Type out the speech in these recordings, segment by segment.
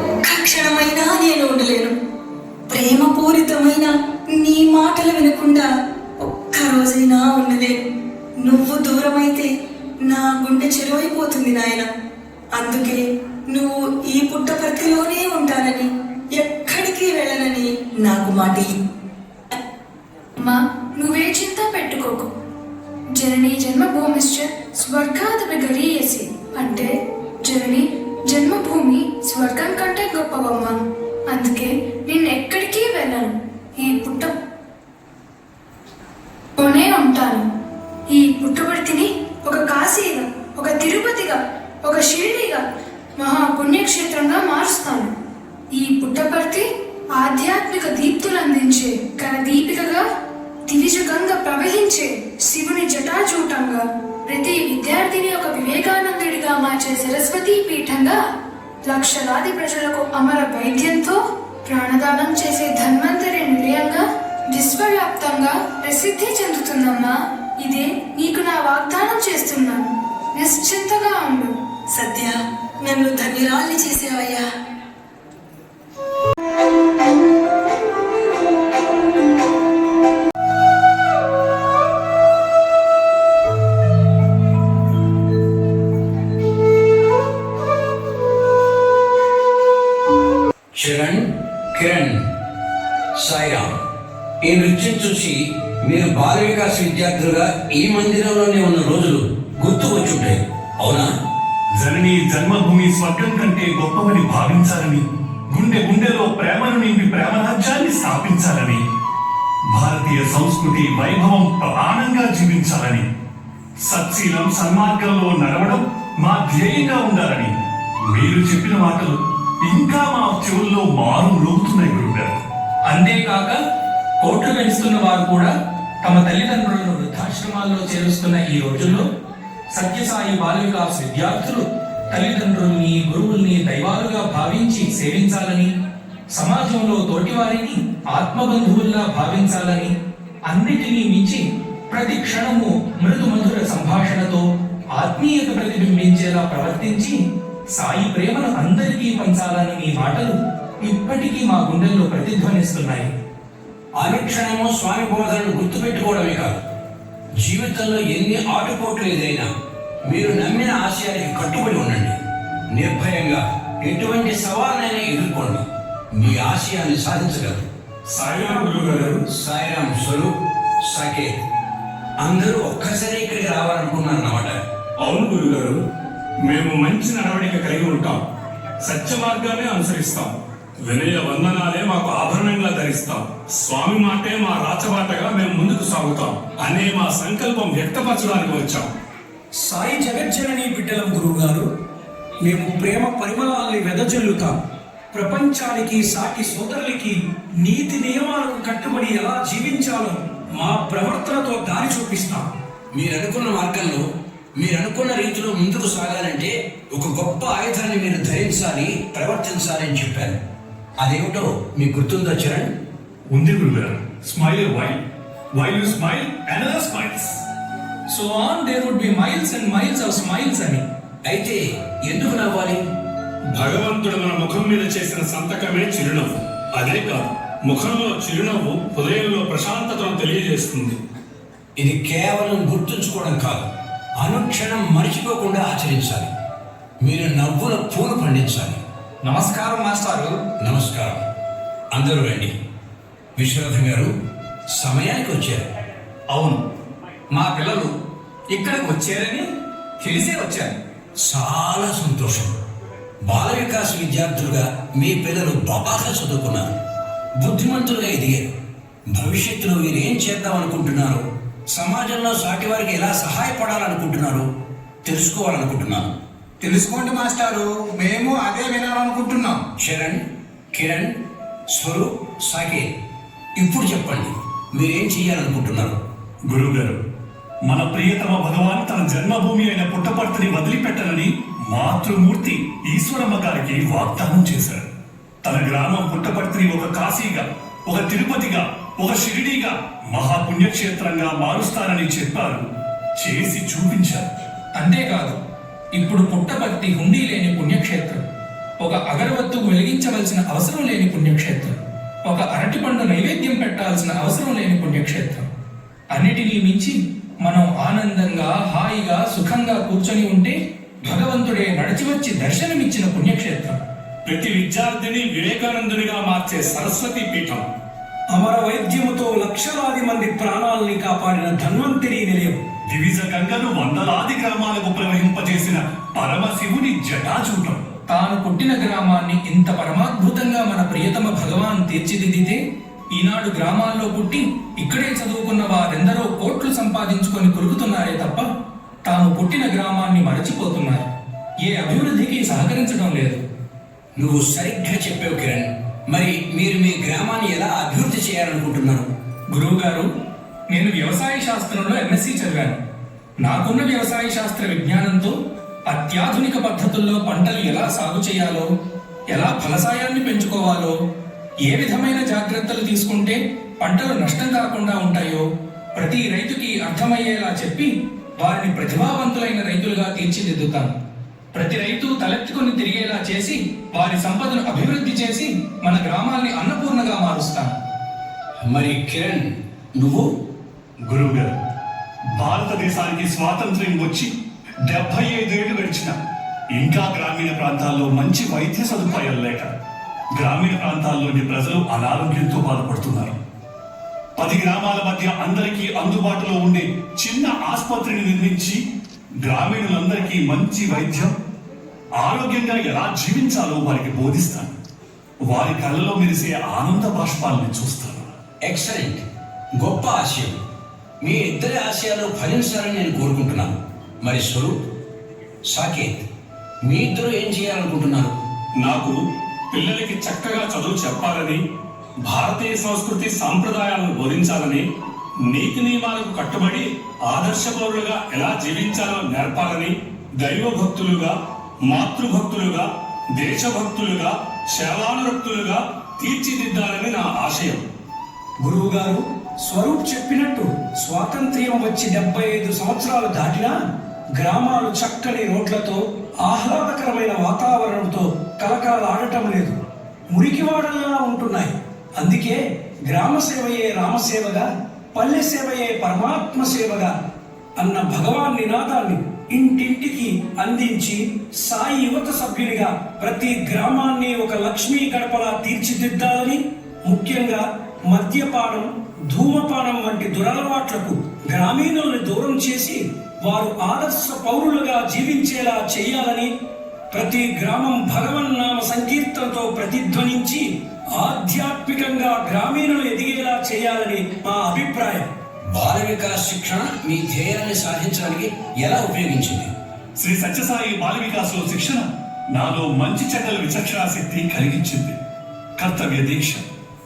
ఒక్క క్షణమైనా నేను ఉండలేను. ప్రేమపూరితమైన నీ మాటలు వినకుండా ఒక్క రోజైనా ఉండలేను. నువ్వు దూరమైతే నా గుండె చెరువైపోతుంది నాయన. అందుకే నువ్వు ఈ పుట్టపర్తిలోనే ఉంటానని ఎక్కడికి వెళ్ళనని నాకు మాట ఇయ్యి. అమ్మా నువ్వే చింత పెట్టుకోకు. జనని జన్మభూమిశ్చ స్వర్గాదపి గరీయసి. అంటే జనని జన్మభూమి స్వర్గం కంటే గొప్పవమ్మ. అందుకే నేను ఎక్కడికి వెళ్ళను. ఈ పుట్ట కొనే ఉంటాను. ఈ పుట్టుబడితిని ఒక కాశీగా ఒక తిరుపతిగా ఒక షిరిడిగా మహా పుణ్యక్షేత్రంగా మారుస్తాను. ఈ పుట్టపర్తి ఆధ్యాత్మిక దీప్తులు అందించే కన దీపికగా ప్రవహించే శివుని జటాజూటంగా ప్రతి విద్యార్థిని ఒక వివేకానందుడిగా మార్చే సరస్వతీ పీఠంగా లక్షలాది ప్రజలకు అమర వైద్యంతో ప్రాణదానం చేసే ధన్వంతరి నిలయంగా విశ్వవ్యాప్తంగా ప్రసిద్ధి చెందుతుందమ్మా. ఇదే నీకు నా వాగ్దానం చేస్తున్నాను. నిశ్చింతగా ఉండు. సత్య నన్ను ధన్యురాల్ని చేసేవయ్యా. విద్యార్థులుగా ఈ మందిరంలోనే ఉన్న రోజులు గుర్తు వచ్చుంటాయి. అవునా? జనని జన్మభూమి స్వర్గం కంటే గొప్పవని భావించాలని గుండె గుండెలో ప్రేమను నింపి ప్రేమరాజ్యాన్ని స్థాపించాలని భారతీయ సంస్కృతి వైభవం ప్రాణంగా జీవించాలని సత్శీలం సన్మార్గంలో నడవడం మా ధ్యేయంగా ఉండాలని మీరు చెప్పిన మాటలు ఇంకా మా చెవుల్లో మారు మ్రోగుతున్నాయి గురుగారు అంతేకాక కోట్లు గడిస్తున్న వారు కూడా తమ తల్లిదండ్రులను వృద్ధాశ్రమాల్లో చేరుస్తున్న ఈ రోజుల్లో సత్యసాయి బాల విద్యార్థులు తల్లిదండ్రుల్ని గురువుల్ని దైవాలుగా భావించి సేవించాలని సమాజంలో తోటివారిని ఆత్మబంధువుల్లా భావించాలని అన్నిటినీ మించి ప్రతి క్షణము మృదు మధుర సంభాషణతో ఆత్మీయత ప్రతిబింబించేలా ప్రవర్తించి సాయి ప్రేమను అందరికీ పంచాలని మీ మాటలు ఇప్పటికీ మా గుండెల్లో ప్రతిధ్వనిస్తున్నాయి. అనుక్షణము స్వామి బోధనను గుర్తుపెట్టుకోవడమే కాదు. జీవితంలో ఎన్ని ఆటుపోట్లు ఎదురైనా మీరు నమ్మిన ఆశయానికి కట్టుబడి ఉండండి. నిర్భయంగా ఎటువంటి సవాళ్ళైనా ఎదుర్కోండి. మీ ఆశయాన్ని సాధించగలరు. సాయిరామ్ గురుగారు. సాయిరామ్ స్వరూప్ సాకేత్. అందరూ ఒక్కసారి ఇక్కడికి రావాలనుకున్నారన్నమాట అవును గురుగారు. మేము మంచి నడవడిక కలిగి ఉంటాం. సత్య మార్గాన్ని అనుసరిస్తాం. వినయ వందనాలే మాకు ఆభరణంగా ధరిస్తాం. స్వామి మాటే మా రాచబాటగా మేము ముందుకు సాగుతాం అనే మా సంకల్పం వ్యక్తపరచడానికి వచ్చాం. సాయి జగజ్జనని బిడ్డలం గురువుగారు మేము ప్రేమ పరిమళాల్ని వెదజల్లుతాం. ప్రపంచానికి సాటి సోదరులకి నీతి నియమాలకు కట్టుబడి ఎలా జీవించాలో మా ప్రవర్తనతో దారి చూపిస్తాం. మీరు అనుకున్న మార్గంలో మీరు అనుకున్న రీతిలో ముందుకు సాగాలంటే ఒక గొప్ప ఆయుధాన్ని మీరు ధరించాలి ప్రవర్తించాలి అని చెప్పారు అదేమిటో మీకు గుర్తుందో చరణ్? ఉంది గురుగారు. Smile why why you smile another smiles so on there would be miles and miles of smiles అని అయితే ఎందుకు నవ్వాలి? భగవంతుడు మన ముఖం మీద చేసిన సంతకమే చిరునవ్వు. అదే కాదు ముఖంలో చిరునవ్వు హృదయంలో ప్రశాంతతను తెలియజేస్తుంది. ఇది కేవలం గుర్తుంచుకోవడం కాదు అనుక్షణం మర్చిపోకుండా ఆచరించాలి. మీరు నవ్వుల పూలు పండించాలి. నమస్కారం మాస్టారు. నమస్కారం. అందరూ రండి. విశ్వనాథం గారు సమయానికి వచ్చారు. అవును మా పిల్లలు ఇక్కడికి వచ్చారని తెలిసే వచ్చాను చాలా సంతోషం. బాల వికాస్ విద్యార్థులుగా మీ పిల్లలు బాగా చదువుకున్నారు. బుద్ధిమంతులుగా ఎదిగారు. భవిష్యత్తులో మీరు ఏం చేద్దాం అనుకుంటున్నారు? సమాజంలో సాటి వారికి ఎలా సహాయపడాలనుకుంటున్నారు? తెలుసుకోవాలనుకుంటున్నాను. తెలుసుకోండి మాస్టారు మేము అదే వినాలనుకుంటున్నాం. శరణ్ కిరణ్ స్వరూప్ సాకేత్. ఇప్పుడు చెప్పండి. మీరేం చేయాలనుకుంటున్నారు గురువుగారు మన ప్రియతమ భగవాన్ తన జన్మభూమి అయిన పుట్టపర్తిని వదిలిపెట్టనని మాతృమూర్తి ఈశ్వరమ్మ గారికి వాగ్దానం చేశారు. తన గ్రామం పుట్టపర్తిని ఒక కాశీగా ఒక తిరుపతిగా ఒక షిరిడీగా మహాపుణ్యక్షేత్రంగా మారుస్తారని చెప్పారు. చేసి చూపించారు. అంతేకాదు ఇప్పుడు పుట్టపర్తి హుండీ లేని పుణ్యక్షేత్రం ఒక అగరవత్తు వెలిగించవలసిన అవసరం లేని పుణ్యక్షేత్రం. ఒక అరటిపండు నైవేద్యం పెట్టాల్సిన అవసరం లేని పుణ్యక్షేత్రం. అన్నిటినీ మించి మనం ఆనందంగా హాయిగా సుఖంగా కూర్చొని ఉంటే భగవంతుడే నడిచి వచ్చి దర్శనమిచ్చిన పుణ్యక్షేత్రం. ప్రతి విద్యార్థిని వివేకానందునిగా మార్చే సరస్వతి పీఠం. అమర వైద్యముతో లక్షలాది మంది ప్రాణాల్ని కాపాడిన ధన్వంతరి నిలయం. దివిజ గంగను వందలాది గ్రామాలకు ప్రవహింపజేసిన పరమశివుని జటాజూటం. తాను పుట్టిన గ్రామాన్ని ఇంత పరమాద్భుతంగా మన ప్రియతమ భగవాన్ తీర్చిదిద్దితే ఈనాడు గ్రామాల్లో పుట్టి ఇక్కడే చదువుకున్న వారెందరో కోట్లు సంపాదించుకొని కొరుకుతున్నారే తప్ప తాము పుట్టిన గ్రామాన్ని మరచిపోతున్నారు. ఏ అభివృద్ధికి సహకరించడం లేదు. నువ్వు సరిగ్గా చెప్పావు కిరణ్. మరి మీరు మీ గ్రామాన్ని ఎలా అభివృద్ధి చేయాలనుకుంటున్నారు? గురువుగారు నేను వ్యవసాయ శాస్త్రంలో ఎంఎస్సీ చదివాను. నాకున్న వ్యవసాయ శాస్త్ర విజ్ఞానంతో అత్యాధునిక పద్ధతుల్లో పంటలు ఎలా సాగు చేయాలో ఎలా ఫలసాయాన్ని పెంచుకోవాలో ఏ విధమైన జాగ్రత్తలు తీసుకుంటే పంటలు నష్టం కాకుండా ఉంటాయో ప్రతి రైతుకి అర్థమయ్యేలా చెప్పి వారిని ప్రతిభావంతులైన రైతులుగా తీర్చిదిద్దుతాను ప్రతి రైతు తలెత్తుకుని తిరిగేలా చేసి వారి సంపదను అభివృద్ధి చేసి మన గ్రామాల్ని అన్నపూర్ణగా మారుస్తాను మరి కిరణ్ నువ్వు? గురువుగారు భారతదేశానికి స్వాతంత్ర్యం వచ్చి డెబ్బై ఐదేళ్ళు గడిచిన ఇంకా గ్రామీణ ప్రాంతాల్లో మంచి వైద్య సదుపాయాలు లేక గ్రామీణ ప్రాంతాల్లోని ప్రజలు అనారోగ్యంతో బాధపడుతున్నారు. పది గ్రామాల మధ్య అందరికీ అందుబాటులో ఉండే చిన్న ఆసుపత్రిని నిర్మించి గ్రామీణులందరికీ మంచి వైద్యం ఆరోగ్యంగా ఎలా జీవించాలో వారికి బోధిస్తాను. వారి కళ్ళలో మెరిసే ఆనంద బాష్పాలని చూస్తాను. ఎక్సలెంట్ గొప్ప ఆశయం. మీ ఇద్దరి ఆశయాలు ఫలించాలని నేను కోరుకుంటున్నాను. మరి స్వరూప్ సాకేత్ మీ ఇద్దరు ఏం చేయాలనుకుంటున్నారు? నాకు పిల్లలకి చక్కగా చదువు చెప్పాలని భారతీయ సంస్కృతి సాంప్రదాయాలను బోధించాలని నీతి నియమాలకు కట్టుబడి ఆదర్శ పౌరులుగా ఎలా జీవించాలో నేర్పాలని దైవభక్తులుగా మాతృభక్తులుగా దేశభక్తులుగా సేవానురక్తులుగా తీర్చిదిద్దాలని నా ఆశయం. గురువు గారు స్వరూప్ చెప్పినట్టు స్వాతంత్ర్యం వచ్చి డెబ్బై ఐదు సంవత్సరాలు దాటినా గ్రామాలు చక్కని రోడ్లతో ఆహ్లాదకరమైన వాతావరణంతో కలకలలాడటం లేదు. మురికివాడల్లా ఉంటున్నాయి. అందుకే గ్రామ సేవయే రామసేవగా పల్లె సేవయే పరమాత్మ సేవగా అన్న భగవాన్ నినాదాన్ని ఇంటింటికి అందించి సాయి యువత సభ్యునిగా ప్రతి గ్రామాన్ని ఒక లక్ష్మీ గడపలా తీర్చిదిద్దాలని ముఖ్యంగా మద్యపానం ధూమపానం వంటి దురలవాట్లకు గ్రామీణుల్ని దూరం చేసి వారు ఆదర్శ పౌరులుగా జీవించేలా చేయాలని ప్రతి గ్రామం భగవన్నామ సంకీర్తనతో ప్రతిధ్వనించి ఆధ్యాత్మికంగా గ్రామీణులు ఎదిగేలా చేయాలని మా అభిప్రాయం. బాల వికాస్ శిక్షణ మీ ధ్యేయాన్ని సాధించడానికి ఎలా ఉపయోగించింది? శ్రీ సత్యసాయి బాల వికాసంలో శిక్షణ నాలో మంచి చెడ్డల విచక్షణ శక్తి కలిగించింది. కర్తవ్య దీక్ష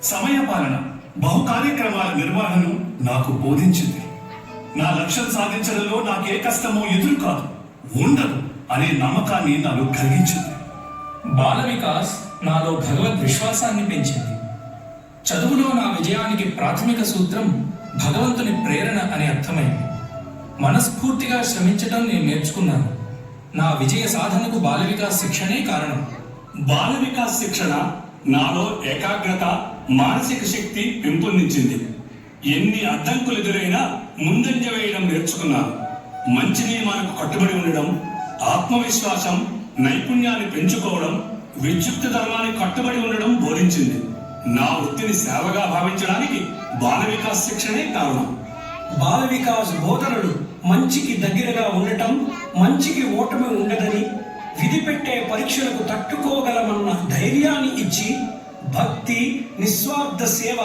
సమయ పాలన బహు కార్యక్రమాల నిర్వహణను నాకు బోధించింది. నా లక్ష్యం సాధించడంలో నాకే కష్టమో ఎదురు కాదు ఉండదు అనే నమ్మకాన్ని నాలో కలిగించింది. బాల వికాస్ నాలో భగవద్ విశ్వాసాన్ని పెంచింది. చదువులో నా విజయానికి ప్రాథమిక సూత్రం భగవంతుని ప్రేరణ అని అర్థమైంది. మనస్ఫూర్తిగా శ్రమించడం నేను నేర్చుకున్నాను. నా విజయ సాధనకు బాల వికాస్ శిక్షణే కారణం. బాల వికాస్ శిక్షణ నాలో ఏకాగ్రత మానసిక శక్తి పెంపొందించింది. ఎన్ని అడ్డంకులు ఎదురైనా ముందంజ వేయడం నేర్చుకున్నాను. మంచి నియమాలకు కట్టుబడి ఉండడం ఆత్మవిశ్వాసం నైపుణ్యాన్ని పెంచుకోవడం విద్యుక్త ధర్మానికి కట్టుబడి ఉండడం బోధించింది. నా వృత్తిని సేవగా భావించడానికి బాల వికాస్ శిక్షణే కారణం. బాల వికాస్ బోధనలు మంచికి దగ్గరగా ఉండటం మంచికి ఓటమి ఉండదని విధి పెట్టే పరీక్షలకు తట్టుకోగలమన్న ధైర్యాన్ని ఇచ్చి భక్తి నిస్వార్థ సేవ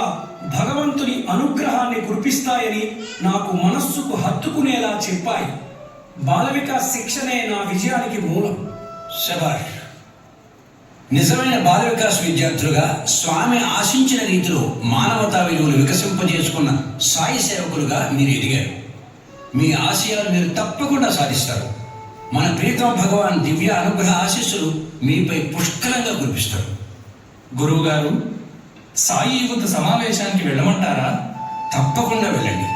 భగవంతుని అనుగ్రహాన్ని కురిపిస్తాయని నాకు మనస్సుకు హత్తుకునేలా చెప్పాయి. బాల శిక్షణే నా విజయానికి మూలం. శబాష్. నిజమైన బాల వికాస్ విద్యార్థులుగా స్వామి ఆశించిన రీతిలో మానవతా విలువలు వికసింపజేసుకున్న సాయి సేవకులుగా మీరు ఎదిగారు. మీ ఆశయాలు మీరు తప్పకుండా సాధిస్తారు. మన ప్రీతం భగవాన్ దివ్య అనుగ్రహ ఆశీస్సులు మీపై పుష్కలంగా కురిపిస్తారు. గురువు గారు సాయి యువత సమావేశానికి వెళ్ళమంటారా? తప్పకుండా వెళ్ళండి.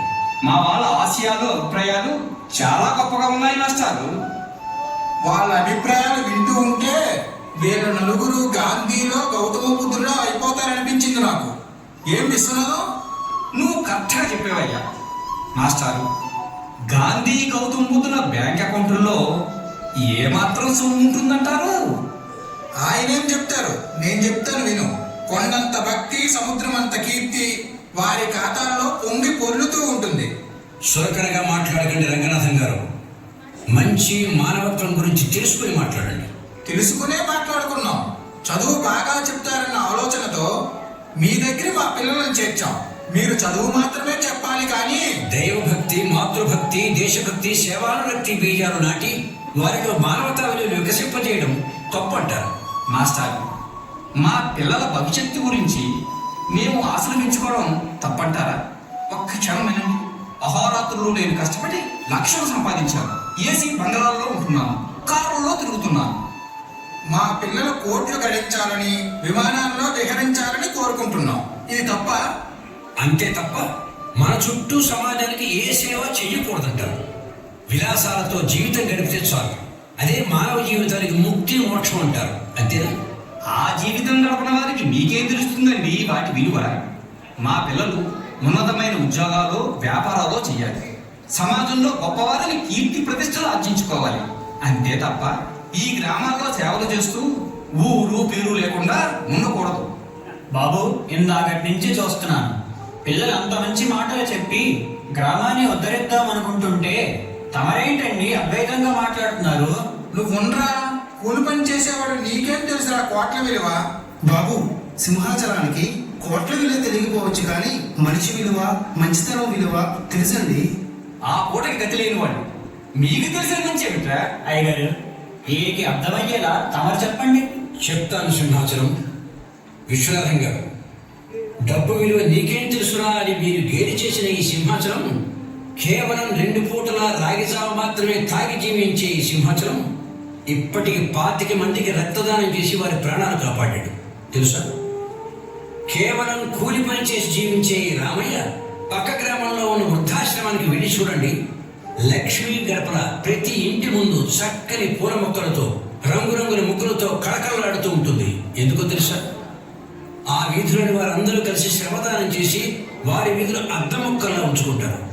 మా వాళ్ళ ఆశయాలు అభిప్రాయాలు చాలా గొప్పగా ఉన్నాయి మాస్టారు. వాళ్ళ అభిప్రాయాలు వింటూ ఉంటే వీళ్ళ నలుగురు గాంధీలో గౌతమ బుద్ధులో అయిపోతారనిపించింది నాకు. ఏం విశ్వనాథం నువ్వు కరెక్ట్గా చెప్పేవయ్యా. మాస్టారు గాంధీ గౌతమ బుద్ధుల బ్యాంక్ అకౌంట్లలో ఏమాత్రం సొమ్ము ఉంటుందంటారు? ఆయనేం చెప్తారు? నేను చెప్తాను విను. కొండంత భక్తి సముద్రం అంత కీర్తి వారి ఖాతాల్లో పొంగి పొర్లుతూ ఉంటుంది. సురకరగా మాట్లాడకండి రంగనాథం గారు. మంచి మానవత్వం గురించి తెలుసుకుని మాట్లాడండి. తెలుసుకునే మాట్లాడుకున్నాం. చదువు బాగా చెప్తారన్న ఆలోచనతో మీ దగ్గర మా పిల్లలను చేర్చాం. మీరు చదువు మాత్రమే చెప్పాలి కానీ దైవభక్తి మాతృభక్తి దేశభక్తి సేవానురక్తి బీజాలు నాటి వారిలో మానవతా విలువలు వికసింపజేయడం తప్పంటారు. మాస్టర్ మా పిల్లల భవిష్యత్తు గురించి మేము ఆశలు పెంచుకోవడం తప్పంటారా? ఒక్క క్షణం వినండి. అహోరాత్రులు నేను కష్టపడి లక్షలు సంపాదించాను. ఏసీ బంగాళాల్లో ఉంటున్నాను. కారుల్లో తిరుగుతున్నాను. మా పిల్లలు కోట్లు గడించాలని విమానాల్లో విహరించాలని కోరుకుంటున్నాం. ఇది తప్ప? అంతే తప్ప మన చుట్టూ సమాజానికి ఏ సేవ చేయకూడదంటారు? విలాసాలతో జీవితం గడిపితే చాలు. అదే మానవ జీవితానికి ముక్తి మోక్షం అంటారు. అంతేనా? ఆ జీవితం గడపన వారికి మీకేం తెలుస్తుందండి? వాటి విలువ. మా పిల్లలు ఉన్నతమైన ఉద్యోగాలు వ్యాపారాలు చేయాలి. సమాజంలో గొప్పవారిని కీర్తి ప్రతిష్టలు ఆర్జించుకోవాలి. అంతే తప్ప ఈ గ్రామాల్లో సేవలు చేస్తూ ఊరు పేరు లేకుండా ఉండకూడదు. బాబు ఇందాకటి నుంచి చూస్తున్నాను. పిల్లలు అంత మంచి మాటలు చెప్పి గ్రామాన్ని ఉద్ధరిద్దాం అనుకుంటుంటే తమరేంటండి అద్వైతంగా మాట్లాడుతున్నారు. నువ్వు ఉండరా కూలి పని చేసేవాడు నీకేం తెలుసురా? కోట్ల విలువ. బాబు సింహాచలానికి కోట్ల విలువ తెలియకపోవచ్చు కానీ మనిషి విలువ మంచితనం విలువ తెలుసండి. ఆ పూటకి గతి లేని వాడు మీకు తెలిసిన నుంచి ఏమిట్రా అయ్యగారు? వీరికి అర్థమయ్యేలా తమరు చెప్పండి. చెప్తాను సింహాచలం. విశ్వనాథం గారు డబ్బు విలువ నీకేం తెలుసురా అని మీరు గేలి చేసిన ఈ సింహాచలం కేవలం రెండు పూటల రాగిజావ మాత్రమే తాగి జీవించే ఈ సింహాచలం ఇప్పటికి పాతిక మందికి రక్తదానం చేసి వారి ప్రాణాలు కాపాడాడు. తెలుసా? కేవలం కూలి పని చేసి జీవించే ఈ రామయ్య పక్క గ్రామంలో ఉన్న వృద్ధాశ్రమానికి వెళ్ళి చూడండి. లక్ష్మీ గడపల ప్రతి ఇంటి ముందు చక్కని పూల మొక్కలతో రంగురంగుల ముగ్గులతో కళకళలాడుతూ ఉంటుంది. ఎందుకో తెలుసా? ఆ వీధిలోని వారందరూ కలిసి శ్రమదానం చేసి వారి వీధిలో అద్దం మొక్కల్లా ఉంచుకుంటారు.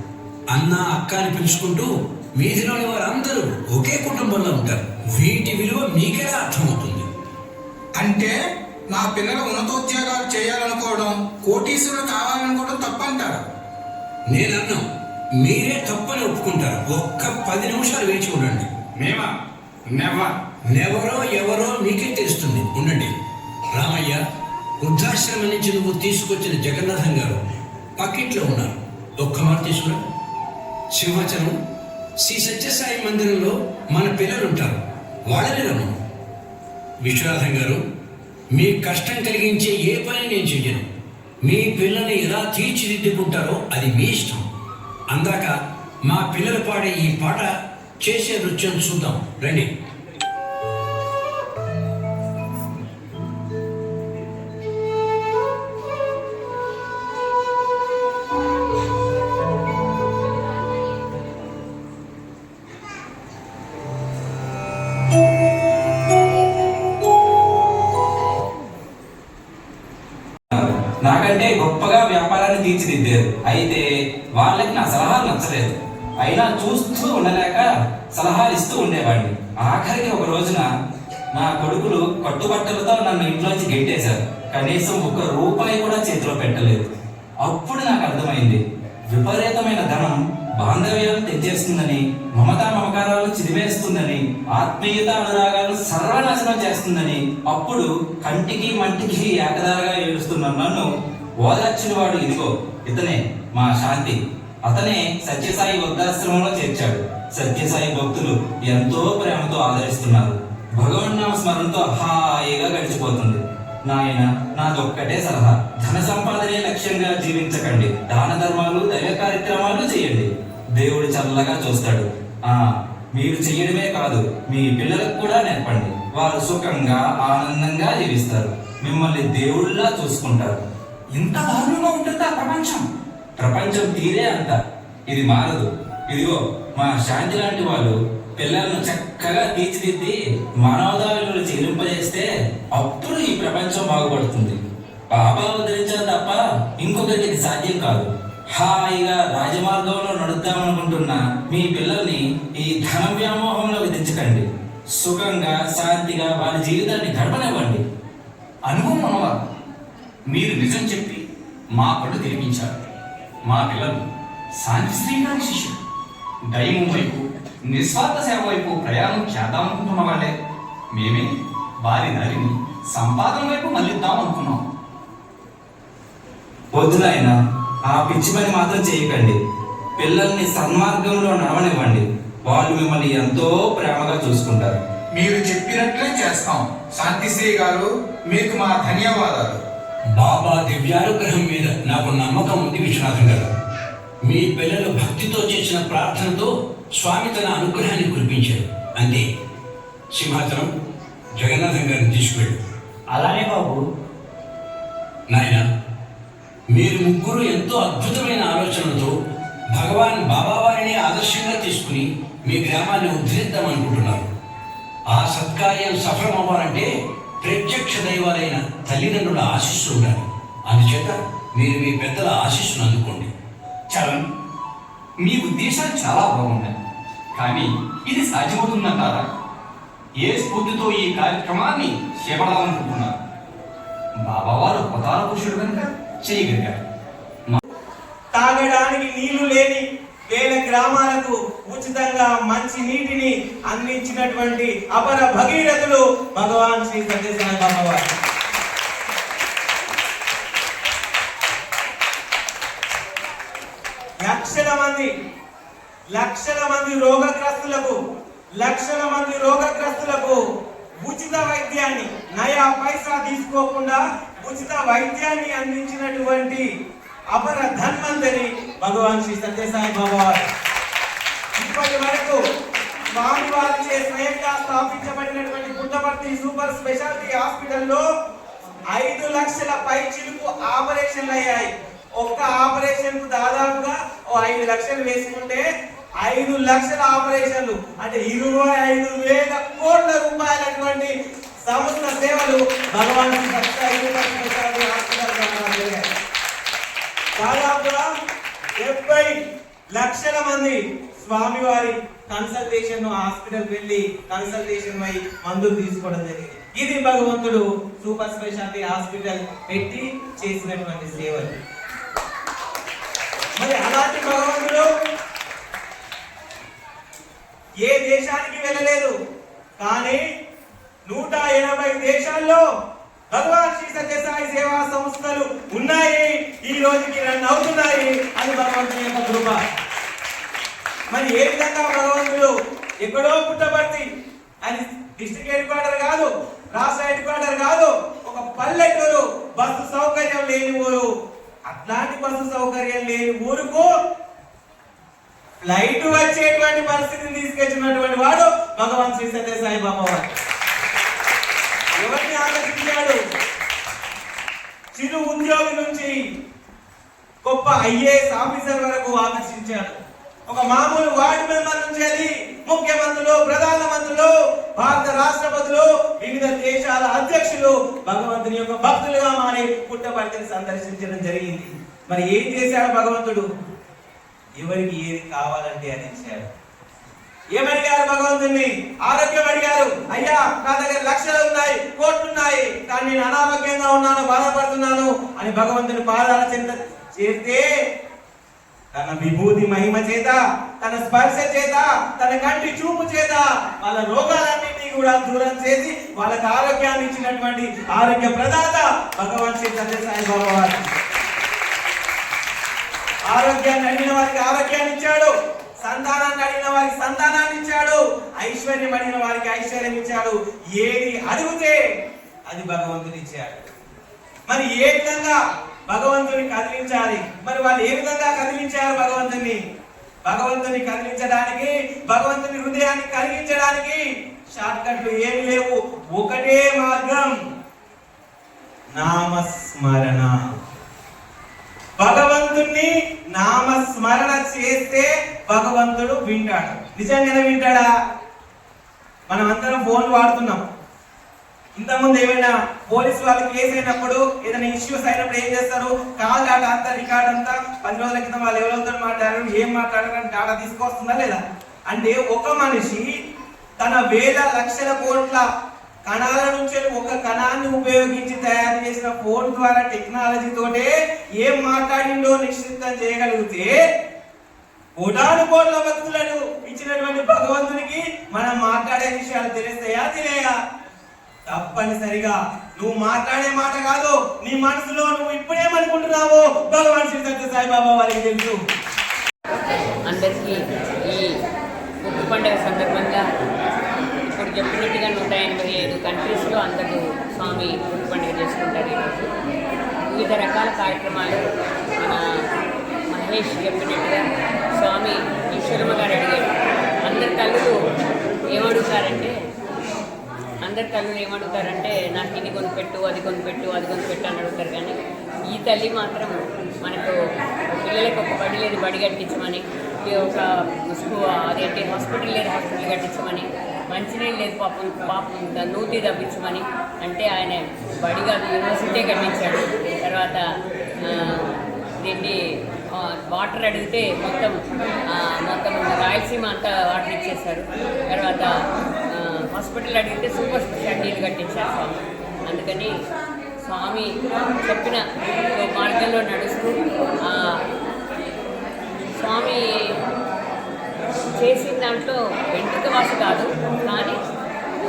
అన్న అక్క అని పిలుచుకుంటూ వీధిలోని వారందరూ ఒకే కుటుంబంలో ఉంటారు. వీటి విలువ మీకెలా అర్థమవుతుంది. అంటే మా పిల్లలు ఉన్నతోద్యోగాలు చేయాలనుకోవడం కోటీశ్వరులు కావాలనుకోవడం తప్పంటారు. నేను అన్నాం మీరే తప్పని ఒప్పుకుంటారు. ఒక్క పది నిమిషాలు వేచి ఉండండి. మేమా? నెవర్ నెవరో ఎవరో మీకే తెలుస్తుంది. ఉండండి. రామయ్య వృద్ధాశ్రమం నుంచి నువ్వు తీసుకొచ్చిన జగన్నాథం గారు పక్కిట్లో ఉన్నారు. ఒక్క మాట తీసుకురా. సింహాచలం శ్రీ సత్యసాయి మందిరంలో మన పిల్లలు ఉంటారు వాళ్ళని రమ్ము. విశ్వనాథం గారు మీ కష్టం కలిగించే ఏ పని నేను చెయ్యను. మీ పిల్లల్ని ఎలా తీర్చిదిద్దుకుంటారో అది మీ ఇష్టం. అందాక మా పిల్లలు పాడే ఈ పాట చేసే నృత్యం చూద్దాం. రండి. అయితే వాళ్ళకి నా సలహాలు నచ్చలేదు. అయినా చూస్తూ ఉండలేక సలహాలు ఇస్తూ ఉండేవాడిని. ఆఖరికి ఒక రోజున నా కొడుకులు కట్టుబట్టలతో నన్ను ఇంట్లోంచి గెట్టేశారు కనీసం ఒక్క రూపాయి కూడా చేతిలో పెట్టలేదు. అప్పుడు నాకు అర్థమైంది విపరీతమైన ధనం బాంధవ్యాలు తెచ్చేస్తుందని మమతా మమకారాలు చిదివేస్తుందని ఆత్మీయత అనురాగాలు సర్వనాశనం చేస్తుందని అప్పుడు కంటికి మంటికి ఏకదారగా ఏడుస్తున్న నన్ను ఓదార్చిన వాడు ఇదిగో ఇతనే మా శాంతి. అతనే సత్యసాయి వృద్ధాశ్రమంలో చేర్చాడు. సత్యసాయి భక్తులు ఎంతో ప్రేమతో ఆదరిస్తున్నారు. భగవన్నామ స్మరణతో హాయిగా గడిచిపోతుంది. నాయన నాదొక్కటే సలహా. ధన సంపాదనే లక్ష్యంగా జీవించకండి. దాన ధర్మాలు దైవ కార్యక్రమాలు చేయండి. దేవుడు చల్లగా చూస్తాడు. ఆ మీరు చెయ్యడమే కాదు మీ పిల్లలకు కూడా నేర్పండి. వారు సుఖంగా ఆనందంగా జీవిస్తారు. మిమ్మల్ని దేవుళ్ళలా చూసుకుంటారు. ఎంత దారుణంగా ఉంటుందా ప్రపంచం. ప్రపంచం తీరే అంత. ఇది మారదు. ఇదిగో మా శాంతి లాంటి వాళ్ళు పిల్లలను చక్కగా తీర్చిదిద్ది మానవదారులు చెల్లింపజేస్తే అప్పుడు ఈ ప్రపంచం బాగుపడుతుంది. బాబా ఉద్ధరించడం తప్ప ఇంకొకరికి ఇది సాధ్యం కాదు. హాయిగా రాజమార్గంలో నడుద్దామనుకుంటున్న మీ పిల్లల్ని ఈ ధన వ్యామోహంలో విధించకండి. సుఖంగా శాంతిగా వారి జీవితాన్ని గడపనివ్వండి. అనుభవం ఉన్నవారు. మీరు నిజం చెప్పి మా కళ్ళు తెరిపించారు. మా పిల్లలు శాంతి శ్రీగారి శిష్యులు. దైవం వైపు నిస్వార్థ సేవ వైపు ప్రయాణం చేద్దామనుకుంటున్న వాళ్ళే. మేమే వారి దారిని సంపాదన వైపు మళ్ళిద్దాం అనుకున్నాం. వద్దునాయన ఆ పిచ్చి పని మాత్రం చేయకండి. పిల్లల్ని సన్మార్గంలో నడవనివ్వండి. వాళ్ళు మిమ్మల్ని ఎంతో ప్రేమగా చూసుకుంటారు. మీరు చెప్పినట్లే చేస్తాం. శాంతిశ్రీ గారు మీకు మా ధన్యవాదాలు. బాబా దివ్యానుగ్రహం మీద నాకు నమ్మకం ఉంది విశ్వనాథం గారు. మీ పిల్లలు భక్తితో చేసిన ప్రార్థనతో స్వామి తన అనుగ్రహాన్ని కురిపించారు. అంతే. సింహాచలం జగన్నాథం గారిని తీసుకువెళ్ళు. అలానే బాబు. నాయన మీరు ముగ్గురు ఎంతో అద్భుతమైన ఆలోచనలతో భగవాన్ బాబావారిని ఆదర్శంగా తీసుకుని మీ గ్రామాన్ని ఉద్ధరిద్దాం అనుకుంటున్నారు ఆ సత్కార్యం సఫలం అవ్వాలంటే ప్రత్యక్ష దైవాలైన తల్లిదండ్రుల ఆశీస్సులు ఉండాలి. అందుచేత మీరు మీ పెద్దల ఆశీస్సులు అందుకోండి. చరణ్ మీ ఉద్దేశాలు చాలా బాగున్నాయి. కానీ ఇది సాధ్యమవుతుందంటారా ఏ స్ఫూర్తితో ఈ కార్యక్రమాన్ని చేపడాలనుకుంటున్నారు బాబావారు అవతార పురుషుడు కనుక చేయగలిగారు. తాగడానికి నీళ్ళు లేని వేల గ్రామాలకు ఉచితంగా మంచి నీటిని అందించినటువంటి అపర భగీరథులు భగవాన్ శ్రీ సత్యసాయి బాబా వారు. లక్షల మంది లక్షల మంది రోగగ్రస్తులకు లక్షల మంది రోగగ్రస్తులకు ఉచిత వైద్యాన్ని నయా పైసా తీసుకోకుండా ఉచిత వైద్యాన్ని అందించినటువంటి అపర ధన్వంతరి భగవాన్ శ్రీ సత్యసాయి బాబా ఇప్పటి వరకు స్వామి వారిచే స్వయంగా స్థాపించబడినటువంటి పుట్టపర్తి సూపర్ స్పెషాలిటీ హాస్పిటల్లో ఐదు లక్షల పై చిలుపు ఆపరేషన్లు అయ్యాయి. ఒక్క ఆపరేషన్కు దాదాపుగా ఓ ఐదు లక్షలు వేసుకుంటే ఐదు లక్షల ఆపరేషన్లు అంటే ఇరవై ఐదు వేల కోట్ల రూపాయలటువంటి సంస్థ సేవలు భగవాన్ దాదాపుగా డెబ్బై లక్షల మంది స్వామివారి కన్సల్టేషన్ హాస్పిటల్ వెళ్ళి కన్సల్టేషన్ అయి మందులు తీసుకోవడం జరిగింది. ఇది భగవంతుడు సూపర్ స్పెషాలిటీ హాస్పిటల్ పెట్టి చేసినటువంటి సేవలు. మరి అలాంటి భగవంతుడు ఏ దేశానికి వెళ్ళలేదు కానీ నూట ఎనభై దేశాల్లో భగవాన్ శ్రీ సత్యసాయి సేవా సంస్థలు ఉన్నాయి. ఈ రోజుకి రన్ అవుతున్నాయి అది భగవంతుని యొక్క కృప. మరి ఏ విధంగా భగవంతుడు ఎక్కడో పుట్టబడి అది డిస్ట్రిక్ట్ హెడ్ క్వార్టర్ కాదు రాష్ట్ర హెడ్ క్వార్టర్ కాదు ఒక పల్లెటూరు బస్సు సౌకర్యం లేని ఊరు. అట్లాంటి బస్సు సౌకర్యం లేని ఊరుకు ఫ్లైట్ వచ్చేటువంటి పరిస్థితిని తీసుకొచ్చినటువంటి వాడు భగవాన్ శ్రీ సత్యసాయి బాబా వారు. ఎవరిని ఆకర్షించాడు? చిరు ఉద్యోగి నుంచి గొప్ప ఐఏఎస్ ఆఫీసర్ వరకు ఆకర్షించాడు. ఒక మామూలు వార్డు మెంబర్ నుంచి అది ముఖ్యమంత్రులు ప్రధానమంత్రులు భారత రాష్ట్రపతులు వివిధ దేశాల అధ్యక్షులు భగవంతుని యొక్క భక్తులుగా మారి పుట్టపర్తిని సందర్శించడం జరిగింది. మరి ఏం చేశాడు భగవంతుడు? ఎవరికి ఏది కావాలంటే అది ఇచ్చాడు. ఏమడిగారు భగవంతుని ఆరోగ్యం అడిగారు. అయ్యా నా దగ్గర లక్షలు ఉన్నాయి కోట్లు ఉన్నాయి కానీ నేను అనారోగ్యంగా ఉన్నాను బాధపడుతున్నాను అని భగవంతుని పాదాల చెంత చేస్తే తన విభూతి మహిమ చేత తన స్పర్శ చేత తన కంటి చూపు చేత వాళ్ళ రోగాలన్నింటినీ కూడా దూరం చేసి వాళ్ళకి ఆరోగ్యాన్ని ఇచ్చినటువంటి ఆరోగ్య ప్రదాత భగవాన్ శ్రీ సత్యసాయి బాబా ఆరోగ్యాన్ని అడిగిన వారికి ఆరోగ్యాన్ని ఇచ్చాడు. సంతానాన్ని అడిగిన వారికి సంతానాన్ని ఇచ్చాడు. ఐశ్వర్యం అడిగిన వారికి ఐశ్వర్యం ఇచ్చాడు. ఏది అడిగితే అది భగవంతుడు ఇచ్చాడు మరి ఏ విధంగా భగవంతుని కదిలించాలి. మరి వాళ్ళు ఏ విధంగా కదిలించారు భగవంతుని భగవంతుని కదిలించడానికి భగవంతుని హృదయాన్ని కలిగించడానికి షార్ట్కట్లు ఏమి లేవు. ఒకటే మార్గం. నామస్మరణ. భగవంతుణ్ణి నామస్మరణ చేస్తే భగవంతుడు వింటాడు. నిజంగానే వింటాడా? మనం అందరం ఫోన్ వాడుతున్నాం. ఇంతకుముందు ఏమైనా పోలీసు వాళ్ళు కేసు అయినప్పుడు ఏదైనా ఇష్యూస్ అయినప్పుడు ఏం చేస్తారు? కాల్ డాటా అంతా రికార్డ్ అంతా పది రోజుల క్రితం వాళ్ళు ఎవరితో మాట్లాడారు ఏం మాట్లాడారు డాటా తీసుకొస్తుందా లేదా? అంటే ఒక మనిషి తన వేల లక్షల కోట్ల కణాల నుంచి ఒక కణాన్ని ఉపయోగించి తయారు చేసిన ఫోన్ ద్వారా టెక్నాలజీతోటే ఏం మాట్లాడిండో నిశ్చితం చేయగలిగితే కోటాను కోట్ల భక్తులను ఇచ్చినటువంటి భగవంతునికి మనం మాట్లాడే విషయాలు తెలుస్తాయా తెలియగా తప్పనిసరిగా. నువ్వు మాట్లాడే మాట కాదు నీ మనసులో నువ్వు ఇప్పుడేమనుకుంటున్నావో భగవాన్ శ్రీ సత్య సాయిబాబా వారికి తెలుసు. అందరికీ ఈ ఉప్పు పండుగ సందర్భంగా ఇప్పుడు చెప్పినట్టుగా నూట ఎనభై ఐదు కంట్రీస్లో అందరూ స్వామి ఉప్పు పండుగ చేసుకుంటారు ఈరోజు. వివిధ రకాల కార్యక్రమాలు మన మహేష్ చెప్పినట్టుగా స్వామి ఈశ్వరమ్మ గారు అడిగారు. అందరి తల్లులు ఏమడుగుతారంటే అందరి తల్లులు ఏమడుగుతారంటే నాకు ఇది కొనిపెట్టు అది కొనిపెట్టు అది కొనిపెట్టు అని అడుగుతారు. కానీ ఈ తల్లి మాత్రం మనకు పిల్లలకు ఒక బడి లేదు బడి కట్టించమని ఒక స్కూ అదేంటి హాస్పిటల్ లేదు హాస్పిటల్ కట్టించమని మంచినీళ్ళు లేదు పాపం పాపం నూతి తప్పించమని అంటే ఆయన బడి కాదు యూనివర్సిటీ కట్టించాడు. తర్వాత దీన్ని వాటర్ అడిగితే మొత్తం మొత్తం రాయలసీమ అంతా వాటర్ ఇచ్చేశారు. తర్వాత హాస్పిటల్ అడిగితే సూపర్ స్పెషాలిటీలు కట్టించారు స్వామి. అందుకని స్వామి చెప్పిన మార్గంలో నడుస్తూ ఆ, స్వామి చేసిన దాంట్లో వెంట్రుక వాసు కాదు కానీ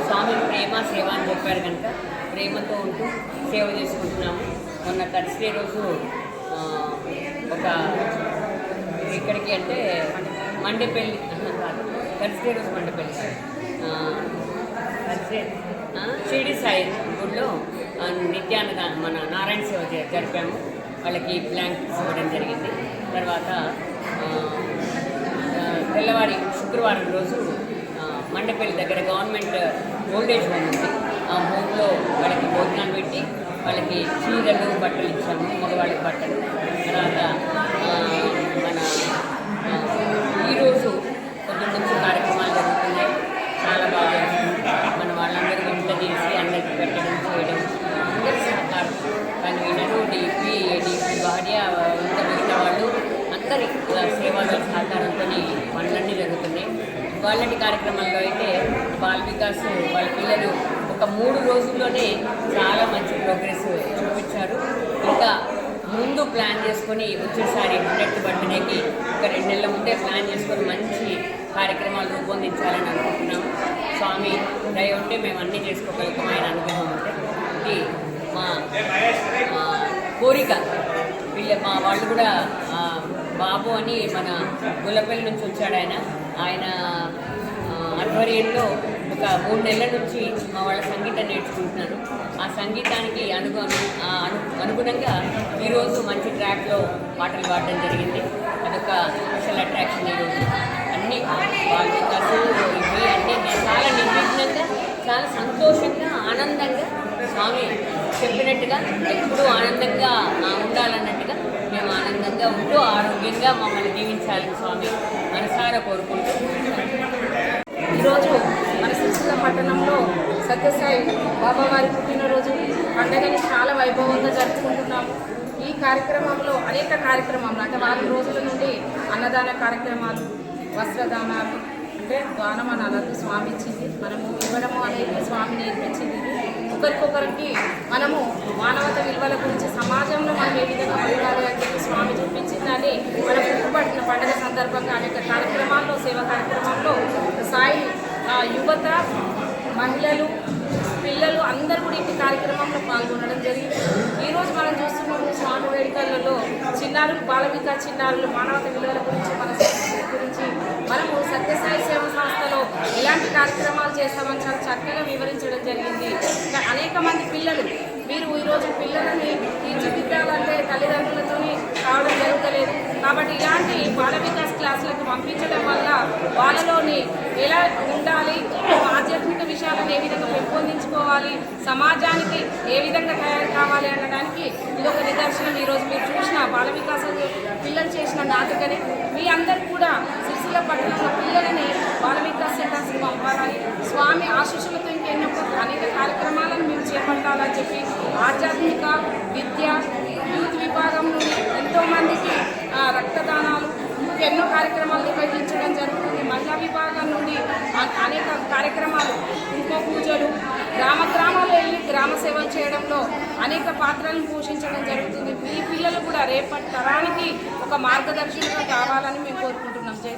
స్వామి ప్రేమ సేవ అని చెప్పారు కనుక ప్రేమతో ఉంటూ సేవ చేసుకుంటున్నాము. మొన్న థర్స్డే రోజు ఒక ఎక్కడికి అంటే మండేపల్లి కాదు థర్స్డే రోజు మండేపల్లి. షిరిడి సాయి గుడిలో ఆ, మన నారాయణ సేవ జ- జరిపాము. వాళ్ళకి బ్లాంకెట్స్ ఇవ్వడం జరిగింది. తర్వాత తెల్లవారి శుక్రవారం రోజు మండపల్లి దగ్గర గవర్నమెంట్ ఓల్డేజ్ హోమ్ ఉంది. ఆ హోమ్లో వాళ్ళకి భోజనాలు పెట్టి వాళ్ళకి చీరలు బట్టలు ఇచ్చాము మగవాళ్ళకి బట్టలు. తర్వాత మన ఈరోజు ఈరోజు కొంచెం నుంచి కార్యక్రమాలు జరుగుతున్నాయి చాలా బాగా జరుగుతుంది మన వాళ్ళందరూ వంట చేసి అందరికి పెట్టడం చేయడం అందరి సహకారం కన్వీనరు డిపి ఏడిపి భార్య ఇంకా మిగతా వాళ్ళు అందరి సేవలు సహకారంతో పనులన్నీ జరుగుతున్నాయి. వాళ్ళటి కార్యక్రమాల్లో అయితే బాల వికాస్ వాళ్ళ పిల్లలు ఒక మూడు రోజుల్లోనే చాలా మంచి ప్రోగ్రెస్ చూపించారు. ఇంకా ముందు ప్లాన్ చేసుకొని వచ్చేసారి హండ్రెడ్ బర్త్డేకి ఒక రెండు నెలల ముందే ప్లాన్ చేసుకొని మంచి కార్యక్రమాలు రూపొందించాలని అనుకుంటున్నాము. స్వామి దయ ఉంటే మేము అన్నీ చేసుకోగలుగుతాం ఆయన అనుగ్రహం ఉంటే. ఇది మా కోరిక. వీళ్ళ మా వాళ్ళు కూడా బాబు అని మన గుల్లపల్లి నుంచి వచ్చాడు ఆయన. ఆయన ఆధ్వర్యంలో ఒక మూడు నెలల నుంచి మా వాళ్ళ సంగీతం నేర్చుకుంటున్నాను ఆ సంగీతానికి అనుగు అను అనుగుణంగా ఈరోజు మంచి ట్రాక్లో పాటలు పాడడం జరిగింది. అదొక స్పెషల్ అట్రాక్షన్ ఈరోజు. అన్ని వాళ్ళు వికాసు ఇవి అన్నీ చాలా నిర్విఘ్నంగా చాలా సంతోషంగా ఆనందంగా స్వామి చెప్పినట్టుగా ఎప్పుడూ ఆనందంగా ఉండాలన్నట్టుగా మేము ఆనందంగా ఉంటూ ఆరోగ్యంగా మమ్మల్ని జీవించాలని స్వామి మనసారా కోరుకుంటూ. ఈరోజు మన సిరిసిల్ల పట్టణంలో సత్యసాయి బాబా వారి పుట్టినరోజు. పండగని చాలా వైభవంగా జరుపుకుంటున్నాము. ఈ కార్యక్రమంలో అనేక కార్యక్రమాలు అంటే వారం రోజుల నుండి అన్నదాన కార్యక్రమాలు వస్త్రదానాలు అంటే దానం అని అన్నది స్వామి ఇచ్చింది మనము ఇవ్వడము అనేది స్వామి నేర్పించింది. ఒకరికొకరికి మనము మానవత విలువల గురించి సమాజంలో మనం ఏ విధంగా ఉండాలి అని చెప్పి స్వామి చూపించిందని మన పుట్టుబడిన పండుగ సందర్భంగా అనేక కార్యక్రమాల్లో సేవా కార్యక్రమాల్లో సాయి ఆ, యువత మహిళలు పిల్లలు అందరూ కూడా ఇంటి కార్యక్రమంలో పాల్గొనడం జరిగింది. ఈరోజు మనం చూస్తున్నాము స్వామి వేడుకలలో చిన్నారులు బాలవిక చిన్నారులు మానవత విలువల గురించి మన మనము సత్యసాయి సేవ సంస్థలో ఎలాంటి కార్యక్రమాలు చేస్తామని చాలా చక్కగా వివరించడం జరిగింది. ఇంకా అనేక మంది పిల్లలు మీరు ఈరోజు పిల్లలని తీర్చిదిద్దాలంటే తల్లిదండ్రులతో కావడం జరుగుతలేదు. కాబట్టి ఇలాంటి బాల వికాస్ క్లాసులకు పంపించడం వల్ల వాళ్ళలోని ఎలా ఉండాలి ఆధ్యాత్మిక విషయాలను ఏ విధంగా పెంపొందించుకోవాలి సమాజానికి ఏ విధంగా తయారు కావాలి అనడానికి ఇది ఒక నిదర్శనం. ఈరోజు మీరు చూసిన బాల వికాసం పిల్లలు చేసిన నాటకని మీ అందరు కూడా సిరిసిల్ల పట్టణంలో పిల్లలని బాల వికాస్ సెంటర్స్కి పంపాలని స్వామి ఆశీస్సులతో ఇంకెన్నో అనేక కార్యక్రమాలను మేము చేపట్టాలని చెప్పి ఆధ్యాత్మిక విద్య యూత్ విభాగం నుండి ఎంతోమందికి రక్తదానాలు ఎన్నో కార్యక్రమాలు నిర్వహించడం జరుగుతుంది. మహిళా విభాగం నుండి అనేక కార్యక్రమాలు కుంకుమ పూజలు గ్రామ గ్రామాల్లో వెళ్ళి గ్రామ సేవలు చేయడంలో అనేక పాత్రలను పోషించడం జరుగుతుంది. మీ పిల్లలు కూడా రేపటి తరానికి ఒక మార్గదర్శకులు కావాలని మేము కోరుకుంటున్నాం. జై